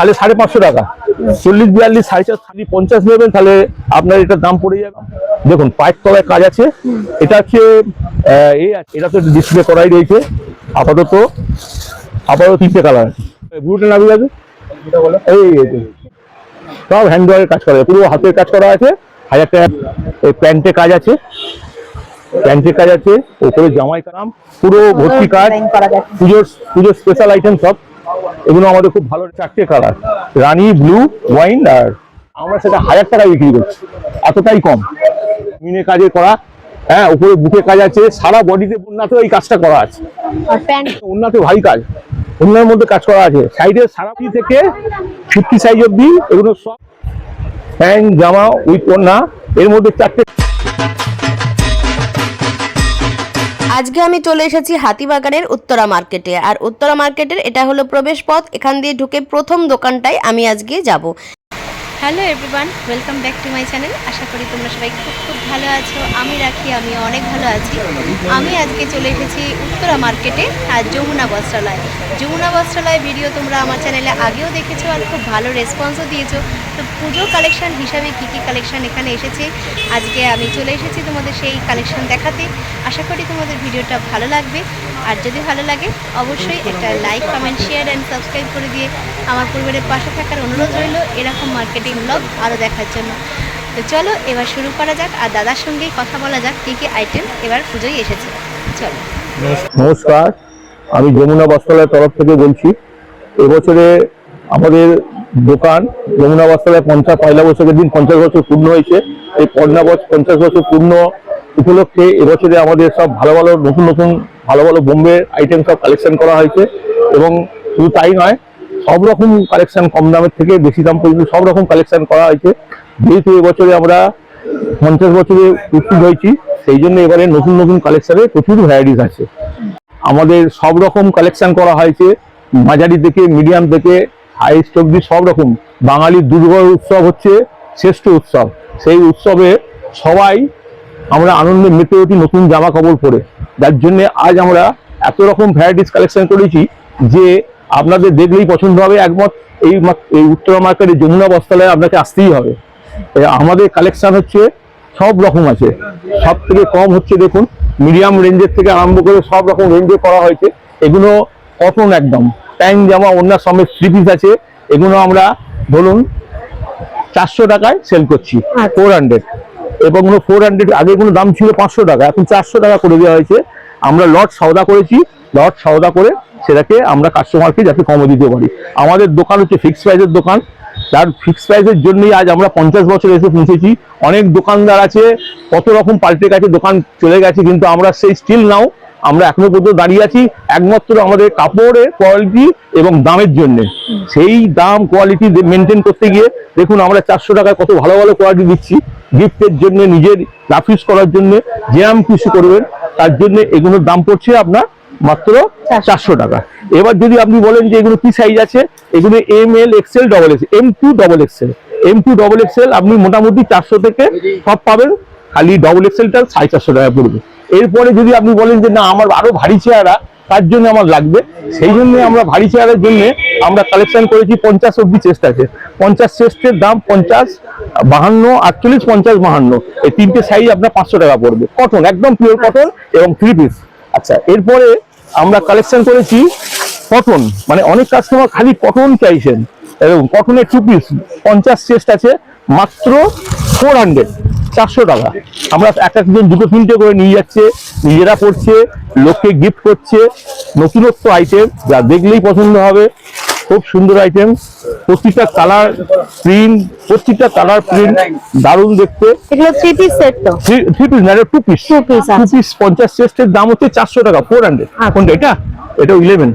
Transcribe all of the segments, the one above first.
সাড়ে সাড়ে পাঁচশো টাকা। চল্লিশ বিয়াল্লিশ সাড়ে চার সাড়ে পঞ্চাশ নেবেন তাহলে আপনার এটার দাম পড়ে যাবে। দেখুন পাইপ তলায় কাজ আছে। এটা হচ্ছে আছে, এটা তো ডিসপ্লে করাই রয়েছে। আপাতত আপাতত তিনটে কালার বুড়োটা নাবি আছে এই সব হ্যান্ড কাজ করা পুরো হাতের কাজ করা আছে। হাজার টাকা এই প্যান্টে কাজ আছে। প্যান্টের কাজ আছে। ওপরে জামাই কালাম পুরো ভর্তি কাজ। পুজোর পুজোর স্পেশাল আইটেম সব। এগুলো আমাদের খুব ভালো চারটে কালার রানি ব্লু ওয়াইন আর আমরা সেটা হাজার টাকায় বিক্রি করছি। এতটাই কম। মিনে কাজে করা হ্যাঁ উপরে বুকে কাজ আছে সারা বডিতে উন্নত এই কাজটা করা আছে। উন্নত ভারী কাজ। অন্যের মধ্যে কাজ করা আছে। সাইডে সারা পিস থেকে ফিফটি সাইজ অব্দি এগুলো সব প্যান্ট জামা উইথ ওন্না এর মধ্যে চারটে আজকে আমি চলে এসেছি হাতিবাগানের উত্তরা মার্কেটে। আর উত্তরা মার্কেটের এটা হলো প্রবেশ পথ। এখান দিয়ে ঢুকে প্রথম দোকানটাই আমি আজকে যাব। Hello everyone, welcome back to my channel. আশা করি তোমরা সবাই খুব খুব ভালো আছো। আমি রাখি, আমি অনেক ভালো আছি। আমি আজকে চলে এসেছি উত্তরা মার্কেটে, আর যমুনা বস্ত্রালয়। যমুনা বস্ত্রালয় ভিডিও তোমরা আমার চ্যানেলে আগেও দেখেছ আর খুব ভালো রেসপন্সও দিয়েছ। তো পুজো কালেকশান হিসাবে কী কী কালেকশান এখানে এসেছে? আজকে আমি চলে এসেছি তোমাদের সেই কালেকশান দেখাতে। আশা করি তোমাদের ভিডিওটা ভালো লাগবে। আর যদি ভালো লাগে, অবশ্যই একটা like comment share and subscribe করে দিয়ে আমার পরিবারের পাশে থাকার অনুরোধ রইল। এরকম মার্কেটিং ব্লগ আরও দেখার জন্য। তো চলো, এবার শুরু করা যাক আর দাদার সঙ্গেই কথা বলা যাক কী কী আইটেম এবার পুজোয় এসেছে। চলো। নমস্কার, আমি যমুনা বস্ত্রালয়ের তরফ থেকে বলছি, এবছরে আমাদের দোকান যমুনা বস্ত্রালয় পঞ্চাশ, পয়লা বছরের দিন পঞ্চাশ বছর পূর্ণ হয়েছে। এই পয়লা বছর পঞ্চাশ বছর পূর্ণ উপলক্ষে এবছরে আমাদের সব ভালো ভালো নতুন নতুন ভালো ভালো বোম্বে আইটেম সব কালেকশন করা হয়েছে। এবং শুধু তাই নয় সব রকম কালেকশন কম দামের থেকে বেশি দাম পর্যন্ত সব রকম কালেকশন করা হয়েছে। যেহেতু এবছরে আমরা পঞ্চাশ বছরে উপস্থিত হয়েছি, সেই জন্য এবারে নতুন নতুন কালেকশনে প্রচুর ভ্যারাইটিস আছে। আমাদের সব রকম কালেকশন করা হয়েছে, মাঝারি থেকে মিডিয়াম থেকে হাই অব্দি সব রকম। বাঙালির দুর্গা উৎসব হচ্ছে শ্রেষ্ঠ উৎসব। সেই উৎসবে সবাই আমরা আনন্দে মেতে উঠি নতুন জামা কাপড় পরে। যার জন্য আজ আমরা এত রকম ভ্যারাইটিস কালেকশন করেছি যে আপনাদের দেখলেই পছন্দ হবে একমত এই এই উত্তরা মার্কেটে যমুনা বস্ত্রালয়ে আপনাকে আসতেই হবে। আমাদের কালেকশন হচ্ছে সব রকম আছে। সব থেকে কম হচ্ছে দেখুন মিডিয়াম রেঞ্জের থেকে আরম্ভ করে সব রকম রেঞ্জে করা হয়েছে। এগুলো কটন একদম। প্যান্ট জামা অন্য সমেত থ্রি পিস আছে। এগুলো আমরা ধরুন চারশো টাকায় সেল করছি ফোর হান্ড্রেড এবং ফোর হান্ড্রেড আগে কোনো দাম ছিল পাঁচশো টাকা এখন চারশো টাকা করে দেওয়া হয়েছে। আমরা লট সওদা করেছি। লট সওদা করে সেটাকে আমরা কাস্টমারকে যাতে কমে দিতে পারি। আমাদের দোকান হচ্ছে ফিক্সড প্রাইসের দোকান। তার ফিক্সড প্রাইসের জন্যই আজ আমরা পঞ্চাশ বছর এসে পৌঁছেছি। অনেক দোকানদার আছে, কত রকম পাল্টে গেছে, দোকান চলে গেছে, কিন্তু আমরা সেই স্টিল নাও আমরা এখনও পর্যন্ত দাঁড়িয়ে আছি একমাত্র আমাদের কাপড়ের কোয়ালিটি এবং দামের জন্য। সেই দাম কোয়ালিটি মেনটেন করতে গিয়ে দেখুন আমরা চারশো টাকায় কত ভালো ভালো কোয়ালিটি দিচ্ছি। গিফটের জন্য, নিজের গ্রাফিক্স করার জন্য যেরাম কিছু করবেন, তার জন্য এগুলোর দাম পড়ছে আপনার মাত্র চারশো। টাকা। এবার যদি আপনি বলেন যে এগুলো কি সাইজ আছে এগুলো M L XL double X M to double XL M to double XL আপনি মোটামুটি চারশো থেকে সব পাবেন খালি ডবল এক্সেলটা সাড়ে চারশো টাকা পড়বে। এরপরে যদি আপনি বলেন যে না আমার আরও ভারী চেহারা তার জন্য আমার লাগবে। সেই জন্য আমরা ভারী চেয়ারের জন্য আমরা কালেকশন করেছি পঞ্চাশ অব্দি চেস্ট আছে পঞ্চাশ চেস্টের দাম পঞ্চাশ বাহান্ন আটচল্লিশ পঞ্চাশ বাহান্ন। এই তিনটে সাইজ আপনার পাঁচশো টাকা পড়বে। কটন একদম পিওর কটন এবং থ্রি পিস আচ্ছা এরপরে আমরা কালেকশন করেছি কটন মানে অনেক কাস্টমার খালি কটন চাইছেন। এবং কটনের টু পিস পঞ্চাশ চেস্ট আছে, মাত্র ফোর হান্ড্রেড চারশো টাকা। আমরা এক একজন, দুটো, তিনটে করে নিয়ে যাচ্ছে, নিজেরা করছে লোককে গিফট করছে, নতুনত্ব আইটেম যা দেখলেই পছন্দ হবে। খুব সুন্দর আইটেম। প্রত্যেকটা কালার প্রিন্ট প্রত্যেকটা কালার প্রিন্ট দারুণ দেখতে। এগুলো থ্রি পিস সেট তো? থ্রি পিস না two piece Two piece two piece পঞ্চাশ চেস্টের দাম হচ্ছে চারশো টাকা ফোর হান্ড্রেড আচ্ছা। কোনটা এটা? এটা ইলেভেন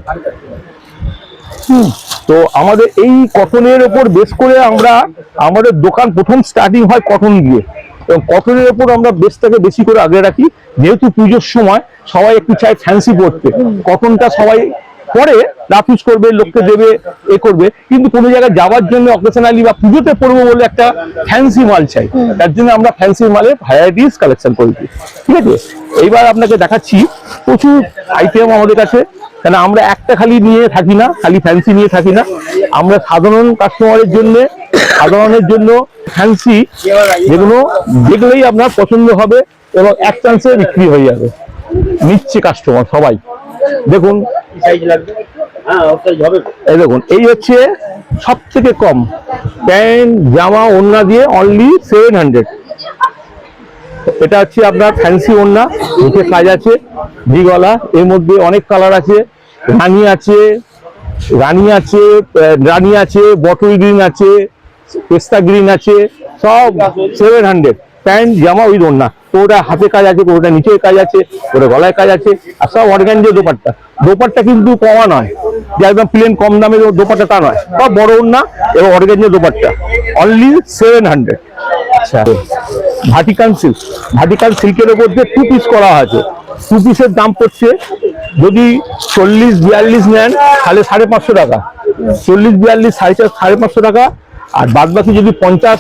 তো আমাদের এই কটনের ওপর বেস করে আমরা আমাদের দোকান প্রথম স্টার্টিং হয় কটন দিয়ে। এবং কটনের ওপর আমরা বেসটাকে বেশি করে আগে রাখি যেহেতু পুজোর সময় সবাই একটু চায় ফ্যান্সি পড়তে কটনটা সবাই পরে রাফিউজ করবে লোককে দেবে এ করবে। কিন্তু কোনো জায়গায় যাওয়ার জন্য অকেশনালি বা পুজোতে পড়ব বলে একটা ফ্যান্সি মাল চাই। তার জন্য আমরা ফ্যান্সি মালের ভ্যারাইটিস কালেকশন করেছি ঠিক আছে? এইবার আপনাকে দেখাচ্ছি প্রচুর আইটেম আমাদের কাছে। কেন আমরা একটা খালি নিয়ে থাকি না খালি ফ্যান্সি নিয়ে থাকি না। আমরা সাধারণ কাস্টমারের জন্য সাধারণের জন্য ফ্যান্সি যেগুলো দেখলেই আপনার পছন্দ হবে এবং এক চান্সে বিক্রি হয়ে যাবে। নিচ্ছে কাস্টমার সবাই। দেখুন। এই দেখুন এই হচ্ছে সব থেকে কম। প্যান্ট জামা ওড়না দিয়ে অনলি সেভেন হান্ড্রেড এটা হচ্ছে আপনার ফ্যান্সি ওড়না মুখে কাজ আছে দিগলা এর মধ্যে অনেক কালার আছে রানি আছে রানি আছে রানি আছে বটল গ্রিন আছে পেস্তা গ্রিন আছে সব সেভেন হান্ড্রেড প্যান্ট জামা ওই ওড়না। ওটা হাতে কাজ আছে ওটা নিচে কাজ আছে ওটা গলায় কাজ আছে আর সব অর্গানজে দোপাট্টা। দোপাট্টা কিন্তু কমা নয়। যে একদম প্লেন কম দামের দোপাট্টা তা নয়। সব বড় না এবং organza dupatta. Only seven hundred আচ্ছা। ভাটিকান সিল্ক ভাটিকান সিল্কের ওপর দিয়ে টু পিস করা আছে। টু পিসের দাম পড়ছে যদি চল্লিশ বিয়াল্লিশ নেন তাহলে সাড়ে পাঁচশো টাকা। চল্লিশ বিয়াল্লিশ সাড়ে সাড়ে পাঁচশো টাকা। আর বাদ বাকি যদি পঞ্চাশ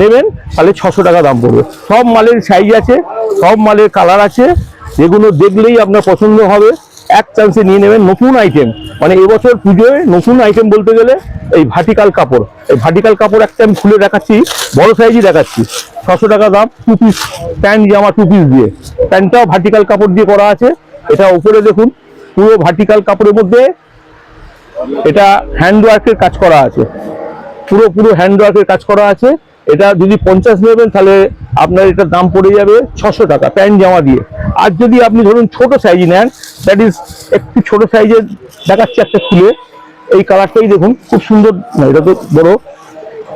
নেবেন, তাহলে ছশো টাকা দাম পড়বে। সব মালের সাইজ আছে, সব মালের কালার আছে, যেগুলো দেখলেই আপনার পছন্দ হবে, এক চান্সে নিয়ে নেবেন নতুন আইটেম মানে এবছর পুজোয় নতুন আইটেম বলতে গেলে এই ভাটিকাল কাপড়। এই ভাটিকাল কাপড় একটা আমি খুলে দেখাচ্ছি, বড় সাইজই দেখাচ্ছি। ছশো টাকা দাম টু পিস প্যান্ট জামা টু পিস দিয়ে। প্যান্টটাও ভাটিকাল কাপড় দিয়ে করা আছে। এটা উপরে দেখুন, পুরো ভাটিকাল কাপড়ের মধ্যে এটা হ্যান্ডওয়ার্কের কাজ করা আছে। পুরো পুরো হ্যান্ডওয়ার্কের কাজ করা আছে। এটা যদি পঞ্চাশ নেবেন তাহলে আপনার এটার দাম পড়ে যাবে ছশো টাকা প্যান্ট জামা দিয়ে। আর যদি আপনি ধরুন ছোট সাইজ নেন দ্যাট ইজ একটু ছোট সাইজের দেখাচ্ছে একটা খুলে। এই কালারটাই দেখুন খুব সুন্দর না এটা তো বড়।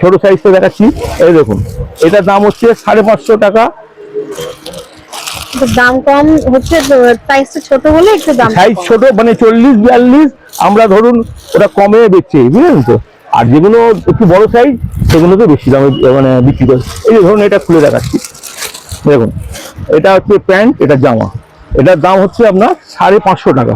ছোট সাইজটা দেখাচ্ছি এই দেখুন। এটার দাম হচ্ছে সাড়ে পাঁচশো টাকা। দাম কম হচ্ছে ছোট হলে একটু দাম সাইজ ছোট মানে চল্লিশ বিয়াল্লিশ আমরা ধরুন ওটা কমে বেচছি বুঝলেন তো? আর যেগুলো একটু বড় সাইজ সেগুলোকে বেশি দামে মানে বিক্রি করে। এই যে ধরুন, এটা খুলে দেখাচ্ছি। দেখুন, এটা হচ্ছে প্যান্ট, এটা জামা। এটার দাম হচ্ছে আপনার সাড়ে পাঁচশো টাকা।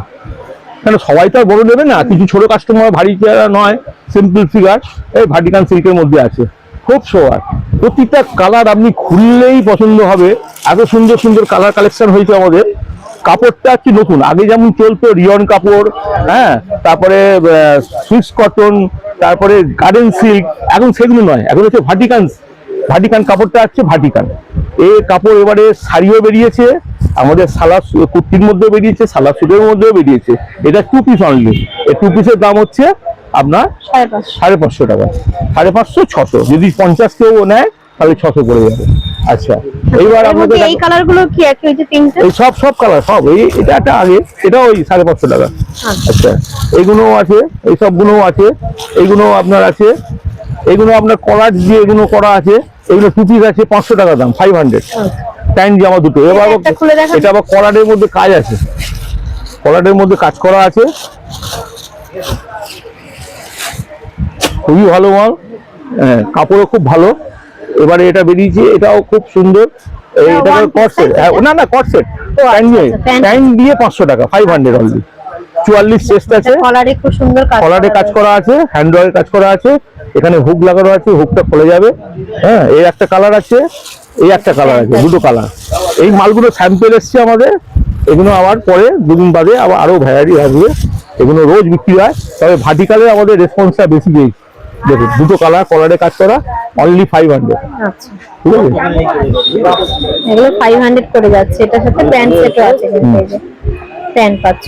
কেন, সবাই তো আর বড় নেবে না? কিছু ছোট কাস্টমার ভারী চেহারা নয় সিম্পল ফিগার এই ভাটিকান সিল্কের মধ্যে আছে। খুব সোয়ার। প্রতিটা কালার আপনি খুললেই পছন্দ হবে। এত সুন্দর সুন্দর কালার কালেকশন হয়েছে আমাদের। কাপড়টা কি নতুন। আগে যেমন চলতো রিয়ন কাপড় হ্যাঁ তারপরে সুইস কটন তারপরে গার্ডেন সিল্ক এখন সেগুলো নয় এখন হচ্ছে ভাটিকান ভাটিকান কাপড়টা হচ্ছে ভাটিকান এই কাপড় এবারে শাড়িও বেরিয়েছে আমাদের সালাদ কুর্তির মধ্যেও বেরিয়েছে সালাদ সুটের মধ্যেও বেরিয়েছে। এটা টু পিস অনলি এই টু পিসের দাম হচ্ছে আপনার সাড়ে পাঁচশো। সাড়ে পাঁচশো টাকা। সাড়ে পাঁচশো ছশো। যদি পঞ্চাশ কেউ নেয় তাহলে ছশো পড়ে যাবে আচ্ছা। এইবার মধ্যে এই কালারগুলো কি ওই যে এই সব সব কালার সব। এই এটা একটা আগে। এটা ওই সাড়ে পাঁচশো টাকা। আচ্ছা। এইগুলোও আছে। এই আছে। এইগুলো আপনার আছে। এগুলো আপনার কলার দিয়ে এগুলো করা আছে। এগুলো টু পিস আছে পাঁচশো টাকা দাম ফাইভ হান্ড্রেড প্যান্ট জামা দুটো। এবার। এটা আবার কলারের মধ্যে কাজ আছে। কলারের মধ্যে কাজ করা আছে। খুবই ভালো মাল। হ্যাঁ, কাপড়ও খুব ভালো। এবারে এটা বেরিয়েছে এটাও খুব সুন্দর। এটা set? না না কট সেট প্যান্ট দিয়ে আচ্ছা, দিয়ে পাঁচশো টাকা ফাইভ হান্ড্রেড অনলি চুয়াল্লিশ চেস্ট আছে। কলারে খুব সুন্দর কাজ কলারে কাজ করা আছে কাজ করা আছে এখানে হুক লাগানো আছে হুকটা খুলে যাবে। হ্যাঁ এই একটা কালার আছে এই একটা কালার আছে দুটো কালার এই মালগুলো স্যাম্পেল এসছে আমাদের এগুলো আবার পরে দুদিন বাদে আবার আরও ভ্যারাইটি আসবে এগুলো রোজ বিক্রি হয় তবে ভাটিকালে আমাদের রেসপন্সটা বেশি পেয়েছি দেখুন দুটো কালার কলারে কাজ করা অনলি ফাইভ হান্ড্রেড আচ্ছা। ঠিক আছে? এগুলো ফাইভ হান্ড্রেড করে যাচ্ছে। এটার সাথে প্যান্ট সেটও আছে কিন্তু এই যে। প্যান্ট পাচ্ছ।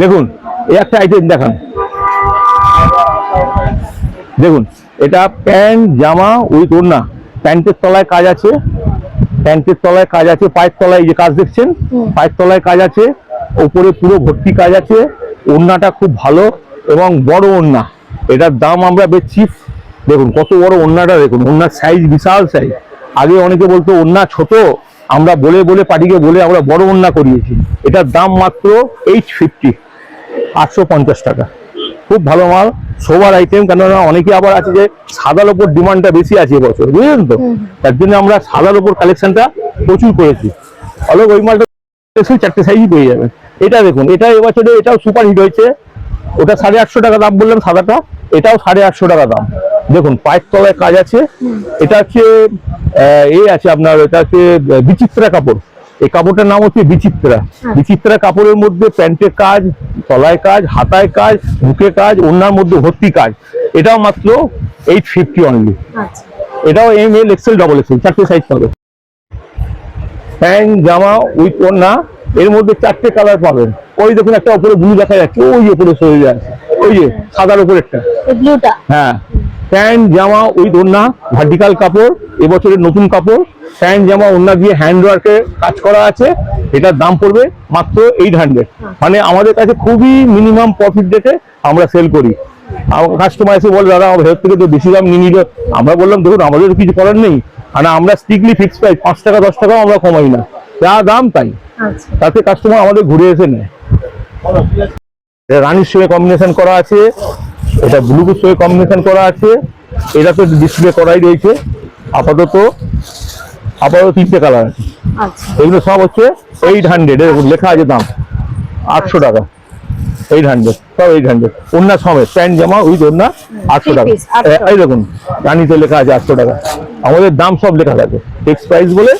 দেখুন এই একটা আইটেম দেখান। দেখুন এটা প্যান্ট জামা উইথ ওড়না। প্যান্টের তলায় কাজ আছে। প্যান্টের তলায় কাজ আছে। পায়ের তলায় যে কাজ দেখছেন? পায়ের তলায় কাজ আছে। ওপরে পুরো ভর্তি কাজ আছে। ওড়নাটা খুব ভালো। এবং বড় ওড়না। এটার দাম আমরা বেচছি দেখুন কত বড় ওড়নাটা দেখুন ওড়নার সাইজ বিশাল সাইজ আগে অনেকে বলতো ওড়না ছোট। আমরা বলে বলে পার্টিকে বলে আমরা বড় ওড়না করিয়েছি। এটার দাম মাত্র এইট ফিফটি আটশো পঞ্চাশ টাকা। খুব ভালো মাল সবার আইটেম কেননা অনেকে আবার আছে যে সাদার ওপর ডিমান্ডটা বেশি আছে এবছর বুঝলেন তো? তার জন্য আমরা সাদার ওপর কালেকশনটা প্রচুর করেছি। অলগ ওই মালটা চারটে সাইজই পেয়ে যাবেন। এটা দেখুন এটা এবছরে এটাও সুপার হিট হয়েছে। ওটা সাড়ে আটশো টাকা দাম বললাম সাদাটা এটাও সাড়ে আটশো টাকা দাম। দেখুন পায়ের তলায় কাজ আছে। এটা হচ্ছে এ আছে আপনার এটা হচ্ছে বিচিত্রা কাপড়। এই কাপড়টার নাম হচ্ছে বিচিত্রা। বিচিত্রা কাপড়ের মধ্যে প্যান্টের কাজ তলায় কাজ হাতায় কাজ বুকে কাজ ওনার মধ্যে ভর্তি কাজ। এটাও মাত্র এইট ফিফটি অনলি এটাও M L XL double XL চারটে সাইজ পাবে প্যান্ট জামা উইথ ওড়না এর মধ্যে চারটে কালার পাবেন। ওই দেখুন একটা উপরে ব্লু দেখা যাচ্ছে ওই উপরে সরে যাচ্ছে। ওই যে সাদার উপরেরটা এই ব্লুটা হ্যাঁ। প্যান্ট জামা ওই ওড়না ভার্টিকাল কাপড় এবছরের নতুন কাপড়। প্যান্ট জামা ওড়না দিয়ে হ্যান্ড ওয়ার্কে কাজ করা আছে। এটার দাম পড়বে মাত্র এইট হান্ড্রেড মানে আমাদের কাছে খুবই মিনিমাম প্রফিট দেখে আমরা সেল করি। আমার কাস্টমার এসে বলে দাদা আমার ভেতর থেকে তো বেশি দাম নিয়ে নিল। আমরা বললাম দেখুন আমাদের কিছু করার নেই। মানে আমরা স্ট্রিক্টলি ফিক্স প্রাইস পাঁচ টাকা দশ টাকাও আমরা কমাই না। যা দাম তাই। তাতে কাস্টমার আমাদের ঘুরে এসে নেয় এটা রানীর সঙ্গে কম্বিনেশন করা আছে এটা ব্লুটুথ সঙ্গে কম্বিনেশন করা আছে এটা তো ডিসপ্লে করাই রয়েছে আপাতত আপাতত তিনটে কালার আছে। আচ্ছা। এগুলো সব হচ্ছে এইট হান্ড্রেড এরকম লেখা আছে দাম আটশো টাকা। এইট হান্ড্রেড সব এইট হান্ড্রেড ওন্না সমেত প্যান্ট জামা উইথ ওন্না আটশো টাকা। piece, 800 এ- এই দেখুন রানীতে লেখা আছে আটশো টাকা। আমাদের দাম সব লেখা থাকে। ফিক্স প্রাইস বলে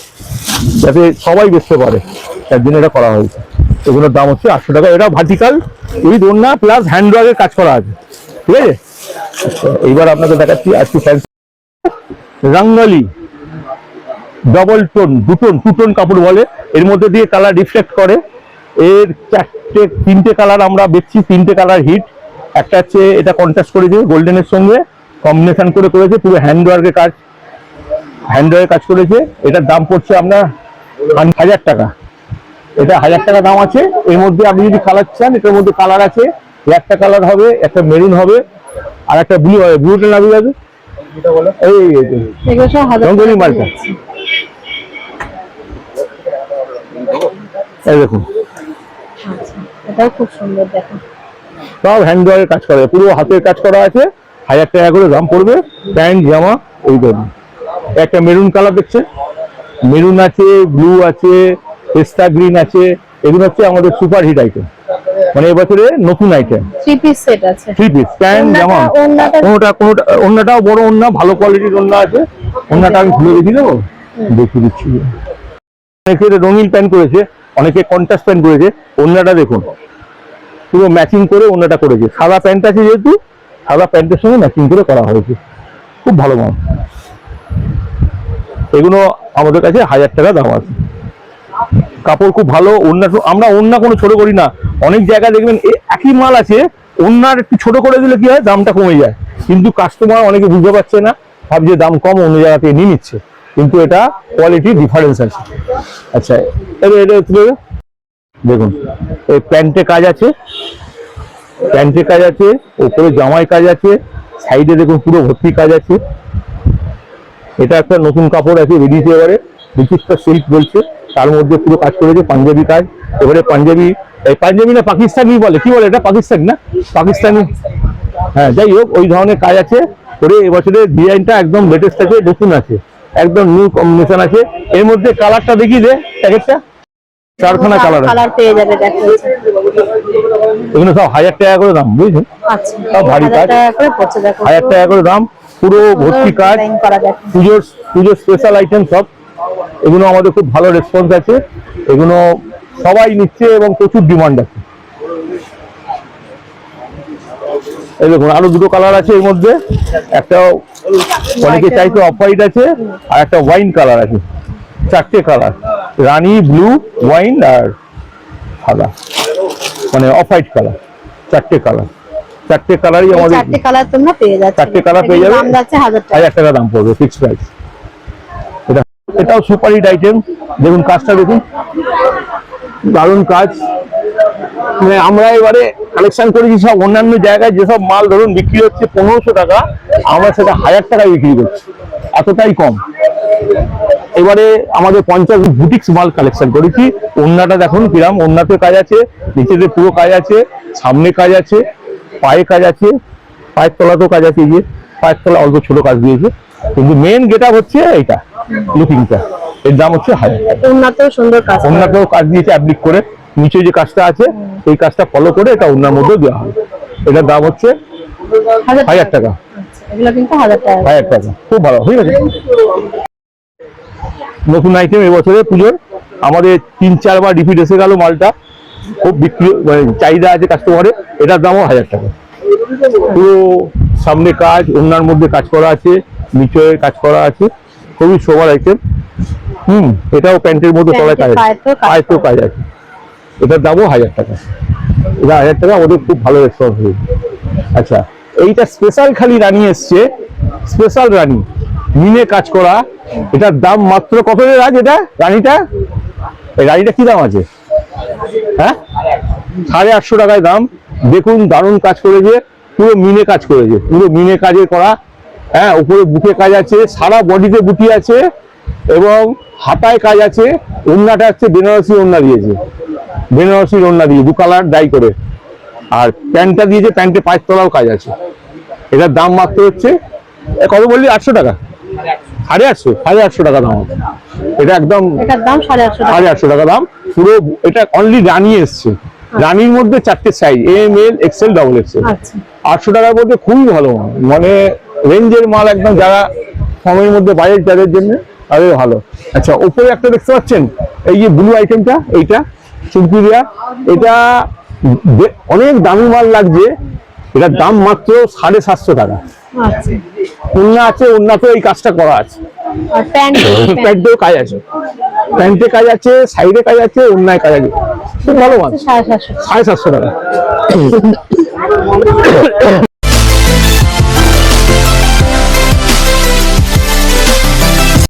যাতে সবাই বেচতে পারে। তার জন্য এটা করা হয়েছে। এগুলোর দাম হচ্ছে আটশো টাকা। এটা ভার্টিকাল উইথ ওন্না প্লাস হ্যান্ড কাজ করা আছে। ঠিক আছে? এইবার আপনাকে দেখাচ্ছি আজকে ফ্যান্সি রাঙ্গালি ডবল টোন দুটোন টুটোন কাপড় বলে। এর মধ্যে দিয়ে কালার রিফ্লেক্ট করে। এর চারটে, তিনটে কালার আমরা বেচছি, তিনটে কালার হিট একটা হচ্ছে এটা কন্ট্রাস্ট করেছে গোল্ডেনের সঙ্গে। কম্বিনেশন করে করেছে, পুরো হ্যান্ড ওয়ার্কের কাজ। হ্যান্ড ওয়ার্কের কাজ করেছে। এটার দাম পড়ছে আপনার হাজার টাকা। এটা হাজার টাকা দাম আছে। এর মধ্যে আপনি যদি কালার চান এটার মধ্যে কালার আছে। একটা কালার হবে একটা মেরুন হবে আর একটা ব্লু হবে। ব্লুটা না যাবে এই রঙ্গলি মালটা। এই দেখুন। আচ্ছা সব হ্যান্ড কাজ করা। পুরো হাতের কাজ করা আছে। হাজার টাকা করে দাম পড়বে। প্যান্ট জামা এই একটা মেরুন কালার দেখছে মেরুন আছে ব্লু আছে পেস্তা গ্রিন আছে এগুলো হচ্ছে আমাদের সুপার হিট আইটেম মানে এবছরে নতুন আইটেম থ্রি পিস সেট আছে। থ্রি পিস প্যান্ট ওড়নাটা- কোনোটা কোনোটা অন্যটাও বড় অন্য ভালো কোয়ালিটির অন্য আছে। অন্যটা আমি খুলে দেখি দেবো দেখিয়ে দিচ্ছি। অনেকে রঙিন প্যান্ট করেছে অনেকে কন্ট্রাস্ট প্যান্ট করেছে। অন্যটা দেখুন। পুরো ম্যাচিং করে অন্যটা করেছে। সাদা প্যান্ট আছে যেহেতু সাদা প্যান্টের সঙ্গে ম্যাচিং করে করা হয়েছে। খুব ভালো মাল। এগুলো আমাদের কাছে হাজার টাকা দাম আছে। কাপড় খুব ভালো অন্য আমরা অন্য কোনো ছোট করি না। অনেক জায়গায় দেখবেন একই মাল আছে অন্যার একটু ছোট করে দিলে কি হয়, দামটা কমে যায়। কিন্তু কাস্টমার অনেকে বুঝতে পারছে না, ভাবছে দাম কম, অন্য জায়গা থেকে নিয়ে নিচ্ছে। কিন্তু এটা কোয়ালিটি ডিফারেন্স আছে। আচ্ছা এবার এটা। দেখুন। এই প্যান্টে কাজ আছে প্যান্টে কাজ আছে ওপরে জামায় কাজ আছে, সাইডে দেখুন পুরো ভর্তি কাজ আছে। এটা একটা নতুন কাপড় আছে বেরিয়েছে এবারে। বিচিত্র সিল্ক বলছে। তার মধ্যে পুরো কাজ করেছে পাঞ্জাবি কাজ। এবারে পাঞ্জাবি এই পাঞ্জাবি না পাকিস্তানি বলে? কি বলে এটা? পাকিস্তান না? পাকিস্তানি। হ্যাঁ যাই হোক ওই ধরনের কাজ আছে। করে এবছরের ডিজাইনটা একদম লেটেস্ট আছে নতুন আছে। একদম নিউ কম্বিনেশন আছে। এর মধ্যে কালারটা দেখিয়ে দে প্যাকেটটা। চারখানা কালার কালার পেয়ে যাবে দেখো এগুলো সব হাজার টাকা করে দাম বুঝছেন আচ্ছা সব ভারী কাজ। দেখো হাজার টাকা করে দাম পুরো ভর্তি কাজ। দেখো পুজোর পুজোর স্পেশাল আইটেম সব। এগুলো আমাদের খুব ভালো রেসপন্স আছে। এগুলো সবাই নিচ্ছে এবং প্রচুর ডিমান্ড আছে। এই দেখুন আরও দুটো কালার আছে এর মধ্যে। একটা অনেকে চাইছে অফ হোয়াইট আছে আর একটা ওয়াইন কালার আছে। চারটে কালার রানি ব্লু ওয়াইন আর সাদা। মানে অফ হোয়াইট কালার চারটে কালার চারটে কালারই আমাদের চারটে কালার তোমরা পেয়ে যাচ্ছ। চারটে কালার পেয়ে যাবে। দাম যাচ্ছে হাজার টাকা। হাজার টাকা দাম পড়বে ফিক্স প্রাইস এটাও সুপার হিট আইটেম। দেখুন কাজটা দেখুন। দারুণ কাজ। মানে আমরা এবারে কালেকশন করেছি সব অন্যান্য জায়গায় যেসব মাল ধরুন বিক্রি হচ্ছে পনেরোশো টাকা, আমরা সেটা হাজার টাকায় বিক্রি করছি। এতটাই কম। এবারে আমাদের পঞ্চাশ বুটিক্স মাল কালেকশন করেছি। ওন্নাটা দেখুন কিরাম ওন্নাতে কাজ আছে, নিচেতে পুরো কাজ আছে, সামনে কাজ আছে, পায়ে কাজ আছে, পায়ের তলাতেও কাজ আছে এই যে, পায়ের তলা অল্প ছোট কাজ দিয়েছে। কিন্তু মেন গেট হচ্ছে এইটা। লুকিংটা এর দাম হচ্ছে হাজার সুন্দর কাজ। অন্যকেও কাজ দিয়েছে অ্যাপ্লিক করে। নিচে যে কাজটা আছে এই কাজটা ফলো করে এটা অন্যার মধ্যেও দেওয়া হয়। এটার দাম হচ্ছে হাজার টাকা। আচ্ছা, হাজার টাকা। টাকা। খুব ভালো ঠিক আছে? নতুন আইটেম এবছরে পুজোর। আমাদের তিন চারবার রিপিট এসে গেল মালটা। খুব বিক্রি মানে চাহিদা আছে কাস্টমারের এটার দামও হাজার টাকা। পুরো সামনে কাজ অন্যার মধ্যে কাজ করা আছে নিচে কাজ করা আছে। খুবই শোভার আইটেম হুম এটাও প্যান্টের মধ্যে তলায় কাজ পায়েতেও কাজ আছে। এটার দামও হাজার টাকা। এটা হাজার টাকা ওদের খুব ভালো রেসপন্স হয়েছে আচ্ছা এইটা স্পেশাল খালি রানী এসছে। স্পেশাল রানী। মিনে কাজ করা। এটার দাম মাত্র কত রে রাজ এটা? রানীটা? এই রানীটা কি দাম আছে? হ্যাঁ? সাড়ে আটশো টাকায় দাম। দেখুন দারুণ কাজ করেছে। পুরো মিনে কাজ করেছে। পুরো মিনে কাজে করা। হ্যাঁ উপরে বুকে কাজ আছে সারা বডিতে বুটি আছে এবং হাতায় কাজ আছে। ওন্নাটা হচ্ছে বেনারসি ওন্না দিয়েছে। বেনারসির ওন্না দিয়ে দু কালার ডাই করে। আর প্যান্টটা দিয়েছে প্যান্টে পায়ের তলাও কাজ আছে। এটার দাম মাত্র হচ্ছে কত বললি আটশো টাকা? সাড়ে আটশো সাড়ে আটশো টাকা দাম। এটা একদম দাম সাড়ে আটশো টাকা। দাম। পুরো এটা অনলি রানি এসছে। রানির মধ্যে চারটে size M L XL double XL আচ্ছা। আটশো টাকার মধ্যে খুবই ভালো মানে রেঞ্জের মাল একদম যারা সময়ের মধ্যে বাজেট যাদের জন্য তাদের ভালো। আচ্ছা ওপরে একটা দেখতে পাচ্ছেন? এই যে ব্লু আইটেমটা এইটা চুমকি দেওয়া এটা অনেক দামি মাল লাগছে। এটার দাম মাত্র সাড়ে সাতশো টাকা। আচ্ছা। উন্না আছে উন্নাতেও এই কাজটা করা আছে। প্যান্টেও কাজ আছে। প্যান্টে কাজ আছে সাইডে কাজ আছে অন্যায় কাজ আছে। খুব ভালো মাল। সাড়ে সাড়ে সাতশো টাকা।